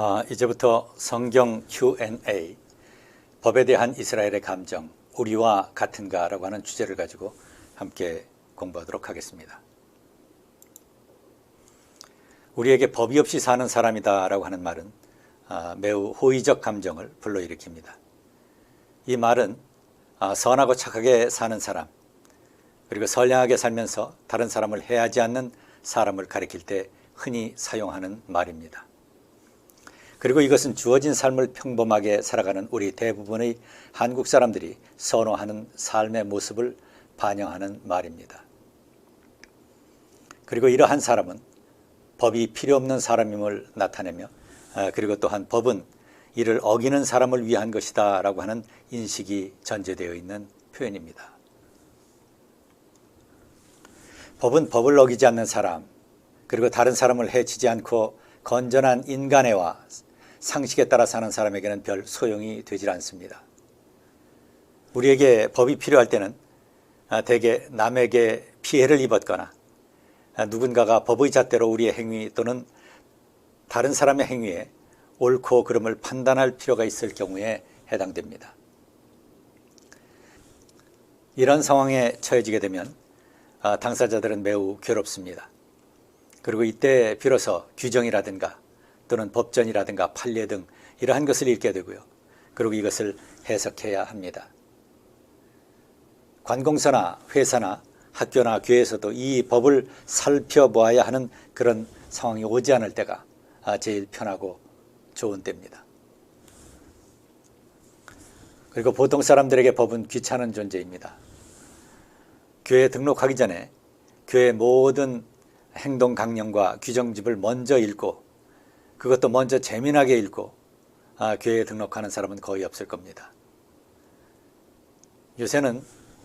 아, 이제부터 성경 Q&A, 법에 대한 이스라엘의 감정, 우리와 같은가라고 하는 주제를 가지고 함께 공부하도록 하겠습니다. 우리에게 법이 없이 사는 사람이다라고 하는 말은 아, 매우 호의적 감정을 불러일으킵니다. 이 말은 아, 선하고 착하게 사는 사람, 그리고 선량하게 살면서 다른 사람을 해하지 않는 사람을 가리킬 때 흔히 사용하는 말입니다. 그리고 이것은 주어진 삶을 평범하게 살아가는 우리 대부분의 한국 사람들이 선호하는 삶의 모습을 반영하는 말입니다. 그리고 이러한 사람은 법이 필요 없는 사람임을 나타내며 아, 그리고 또한 법은 이를 어기는 사람을 위한 것이다 라고 하는 인식이 전제되어 있는 표현입니다. 법은 법을 어기지 않는 사람, 그리고 다른 사람을 해치지 않고 건전한 인간애와 상식에 따라 사는 사람에게는 별 소용이 되질 않습니다. 우리에게 법이 필요할 때는 아, 대개 남에게 피해를 입었거나 아, 누군가가 법의 잣대로 우리의 행위 또는 다른 사람의 행위에 옳고 그름을 판단할 필요가 있을 경우에 해당됩니다. 이런 상황에 처해지게 되면 아, 당사자들은 매우 괴롭습니다. 그리고 이때 비로소 규정이라든가 또는 법전이라든가 판례 등 이러한 것을 읽게 되고요. 그리고 이것을 해석해야 합니다. 관공서나 회사나 학교나 교회에서도 이 법을 살펴보아야 하는 그런 상황이 오지 않을 때가 아, 제일 편하고 좋은 때입니다. 그리고 보통 사람들에게 법은 귀찮은 존재입니다. 교회 등록하기 전에 교회 모든 행동 강령과 규정집을 먼저 읽고 그것도 먼저 재미나게 읽고 아, 교회에 등록하는 사람은 거의 없을 겁니다. 요새는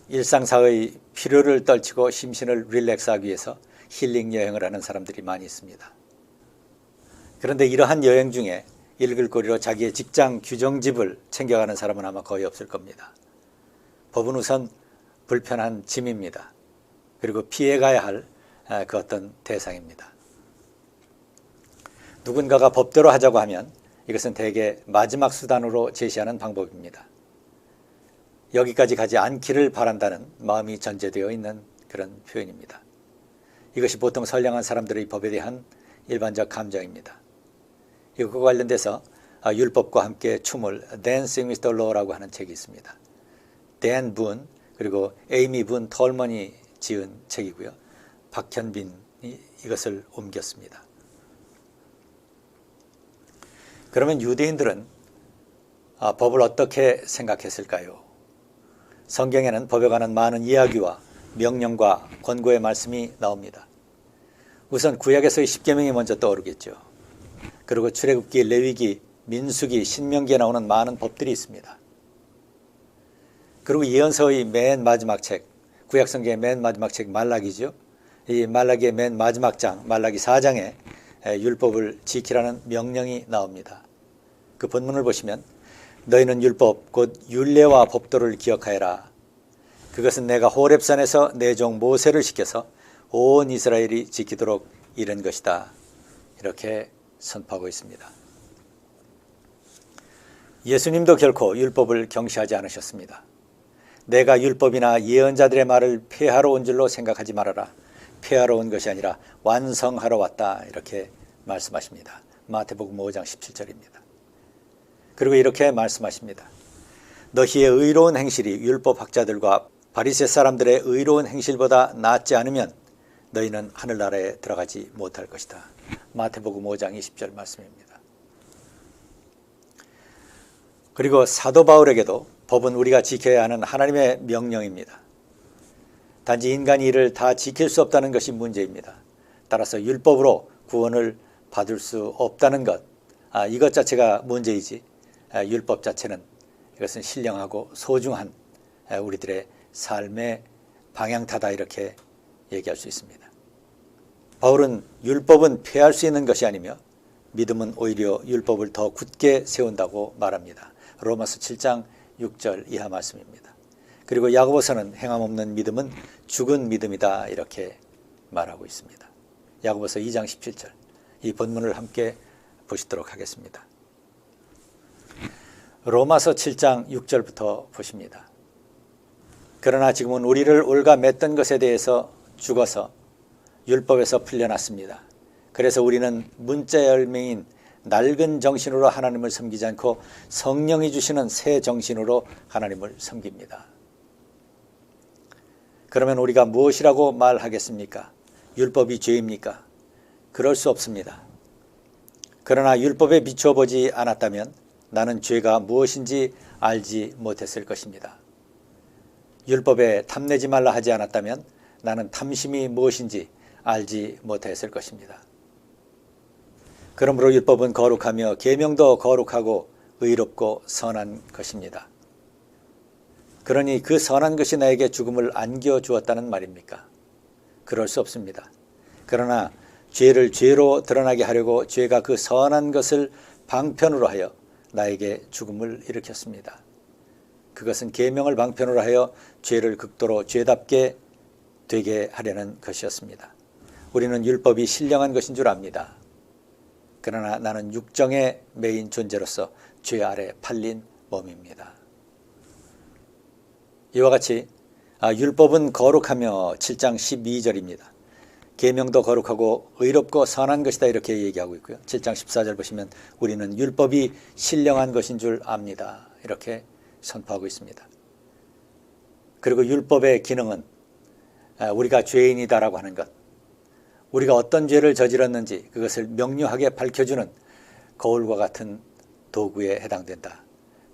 일상사의 피로를 떨치고 심신을 릴렉스하기 위해서 힐링 여행을 하는 사람들이 많이 있습니다. 그런데 이러한 여행 중에 읽을 거리로 자기의 직장 규정집을 챙겨가는 사람은 아마 거의 없을 겁니다. 법은 우선 불편한 짐입니다. 그리고 피해가야 할 그 어떤 대상입니다. 누군가가 법대로 하자고 하면 이것은 대개 마지막 수단으로 제시하는 방법입니다. 여기까지 가지 않기를 바란다는 마음이 전제되어 있는 그런 표현입니다. 이것이 보통 선량한 사람들의 법에 대한 일반적 감정입니다. 이것과 관련돼서 아, 율법과 함께 춤을 Dancing with the Law라고 하는 책이 있습니다. 댄 분, 그리고 에이미 분 털먼이 지은 책이고요. 박현빈이 이것을 옮겼습니다. 그러면 유대인들은 아, 법을 어떻게 생각했을까요? 성경에는 법에 관한 많은 이야기와 명령과 권고의 말씀이 나옵니다. 우선 구약에서의 십계명이 먼저 떠오르겠죠. 그리고 출애굽기, 레위기, 민수기, 신명기에 나오는 많은 법들이 있습니다. 그리고 예언서의 맨 마지막 책, 구약성경의 맨 마지막 책 말라기죠. 이 말라기의 맨 마지막 장, 말라기 4장에 율법을 지키라는 명령이 나옵니다. 그 본문을 보시면 너희는 율법 곧 율례와 법도를 기억하여라. 그것은 내가 호렙산에서 내 종 모세를 시켜서 온 이스라엘이 지키도록 이른 것이다. 이렇게 선포하고 있습니다. 예수님도 결코 율법을 경시하지 않으셨습니다. 내가 율법이나 예언자들의 말을 폐하러 온 줄로 생각하지 말아라. 폐하러 온 것이 아니라 완성하러 왔다. 이렇게 말씀하십니다. 마태복음 5장 17절입니다. 그리고 이렇게 말씀하십니다. 너희의 의로운 행실이 율법 학자들과 바리새 사람들의 의로운 행실보다 낫지 않으면 너희는 하늘나라에 들어가지 못할 것이다. 마태복음 5장 20절 말씀입니다. 그리고 사도 바울에게도 법은 우리가 지켜야 하는 하나님의 명령입니다. 단지 인간이 이를 다 지킬 수 없다는 것이 문제입니다. 따라서 율법으로 구원을 받을 수 없다는 것, 아, 이것 자체가 문제이지 아, 율법 자체는 이것은 신령하고 소중한 아, 우리들의 삶의 방향타다 이렇게 얘기할 수 있습니다. 바울은 율법은 폐할 수 있는 것이 아니며 믿음은 오히려 율법을 더 굳게 세운다고 말합니다. 로마서 7장 6절 이하 말씀입니다. 그리고 야고보서는 행함 없는 믿음은 죽은 믿음이다 이렇게 말하고 있습니다. 야고보서 2장 17절 이 본문을 함께 보시도록 하겠습니다. 로마서 7장 6절부터 보십니다. 그러나 지금은 우리를 올가 맸던 것에 대해서 죽어서 율법에서 풀려났습니다. 그래서 우리는 문자 열매인 낡은 정신으로 하나님을 섬기지 않고 성령이 주시는 새 정신으로 하나님을 섬깁니다. 그러면 우리가 무엇이라고 말하겠습니까? 율법이 죄입니까? 그럴 수 없습니다. 그러나 율법에 비춰보지 않았다면 나는 죄가 무엇인지 알지 못했을 것입니다. 율법에 탐내지 말라 하지 않았다면 나는 탐심이 무엇인지 알지 못했을 것입니다. 그러므로 율법은 거룩하며 계명도 거룩하고 의롭고 선한 것입니다. 그러니 그 선한 것이 나에게 죽음을 안겨 주었다는 말입니까? 그럴 수 없습니다. 그러나 죄를 죄로 드러나게 하려고 죄가 그 선한 것을 방편으로 하여 나에게 죽음을 일으켰습니다. 그것은 계명을 방편으로 하여 죄를 극도로 죄답게 되게 하려는 것이었습니다. 우리는 율법이 신령한 것인 줄 압니다. 그러나 나는 육정의 메인 존재로서 죄 아래 팔린 몸입니다. 이와 같이 아, 율법은 거룩하며 7장 12절입니다. 계명도 거룩하고 의롭고 선한 것이다 이렇게 얘기하고 있고요. 7장 14절 보시면 우리는 율법이 신령한 것인 줄 압니다. 이렇게 선포하고 있습니다. 그리고 율법의 기능은 아, 우리가 죄인이다라고 하는 것, 우리가 어떤 죄를 저질렀는지 그것을 명료하게 밝혀주는 거울과 같은 도구에 해당된다.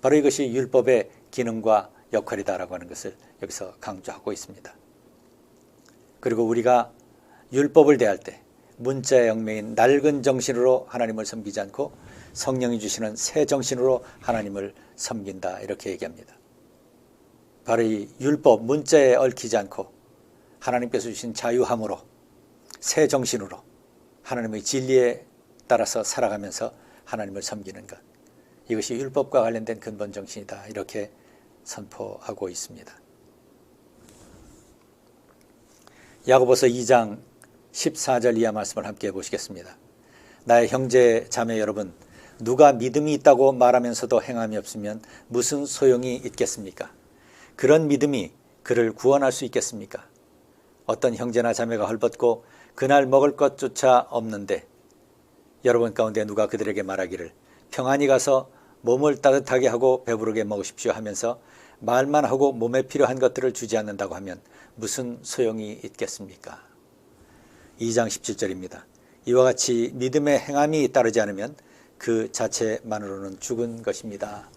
바로 이것이 율법의 기능과 역할이다라고 하는 것을 여기서 강조하고 있습니다. 그리고 우리가 율법을 대할 때 문자의 영매인 낡은 정신으로 하나님을 섬기지 않고 성령이 주시는 새 정신으로 하나님을 섬긴다 이렇게 얘기합니다. 바로 이 율법 문자에 얽히지 않고 하나님께서 주신 자유함으로 새 정신으로 하나님의 진리에 따라서 살아가면서 하나님을 섬기는 것 이것이 율법과 관련된 근본 정신이다 이렇게 선포하고 있습니다. 야고보서 2장 14절 이하 말씀을 함께 보시겠습니다. 나의 형제 자매 여러분 누가 믿음이 있다고 말하면서도 행함이 없으면 무슨 소용이 있겠습니까? 그런 믿음이 그를 구원할 수 있겠습니까? 어떤 형제나 자매가 헐벗고 그날 먹을 것조차 없는데 여러분 가운데 누가 그들에게 말하기를 평안히 가서 몸을 따뜻하게 하고 배부르게 먹으십시오 하면서 말만 하고 몸에 필요한 것들을 주지 않는다고 하면 무슨 소용이 있겠습니까? 2장 17절입니다. 이와 같이 믿음의 행함이 따르지 않으면 그 자체만으로는 죽은 것입니다.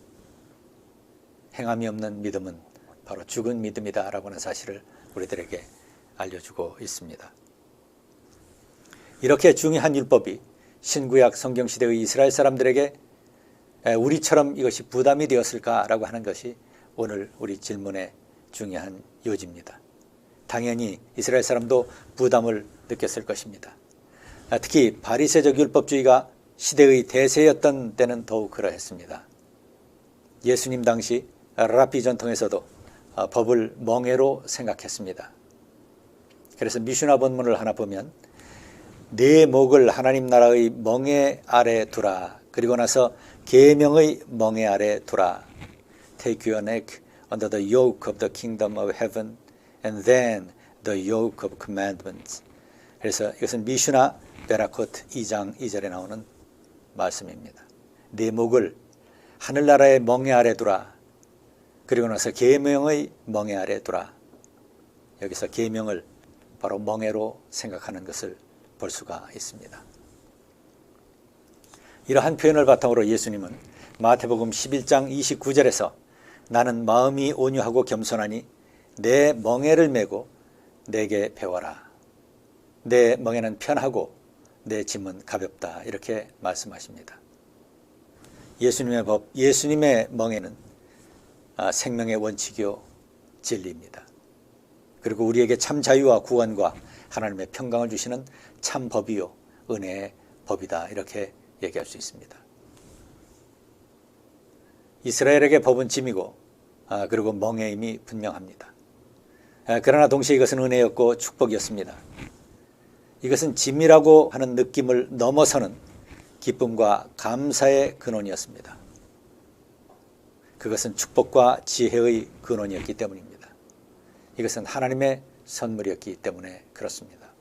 행함이 없는 믿음은 바로 죽은 믿음이다 라고 하는 사실을 우리들에게 알려주고 있습니다. 이렇게 중요한 율법이 신구약 성경시대의 이스라엘 사람들에게 우리처럼 이것이 부담이 되었을까라고 하는 것이 오늘 우리 질문의 중요한 요지입니다. 당연히 이스라엘 사람도 부담을 느꼈을 것입니다. 아, 특히 바리새적 율법주의가 시대의 대세였던 때는 더욱 그러했습니다. 예수님 당시 라피 전통에서도 아, 법을 멍해로 생각했습니다. 그래서 미슈나 본문을 하나 보면 내 목을 하나님 나라의 멍에 아래 두라. 그리고 나서 계명의 멍에 아래 두라. Take your neck under the yoke of the kingdom of heaven and then the yoke of commandments. 그래서 이것은 미슈나 베라코트 2장 2절에 나오는 말씀입니다. 네 목을 하늘나라의 멍에 아래 두라. 그리고 나서 계명의 멍에 아래 두라. 여기서 계명을 바로 멍에로 생각하는 것을 볼 수가 있습니다. 이러한 표현을 바탕으로 예수님은 마태복음 11장 29절에서 나는 마음이 온유하고 겸손하니 내 멍에를 메고 내게 배워라. 내 멍에는 편하고 내 짐은 가볍다. 이렇게 말씀하십니다. 예수님의 법, 예수님의 멍에는 아, 생명의 원칙이요 진리입니다. 그리고 우리에게 참 자유와 구원과 하나님의 평강을 주시는 참 법이요 은혜의 법이다. 이렇게 얘기할 수 있습니다. 이스라엘에게 법은 짐이고 아, 그리고 멍에임이 분명합니다. 아, 그러나 동시에 이것은 은혜였고 축복이었습니다. 이것은 짐이라고 하는 느낌을 넘어서는 기쁨과 감사의 근원이었습니다. 그것은 축복과 지혜의 근원이었기 때문입니다. 이것은 하나님의 선물이었기 때문에 그렇습니다.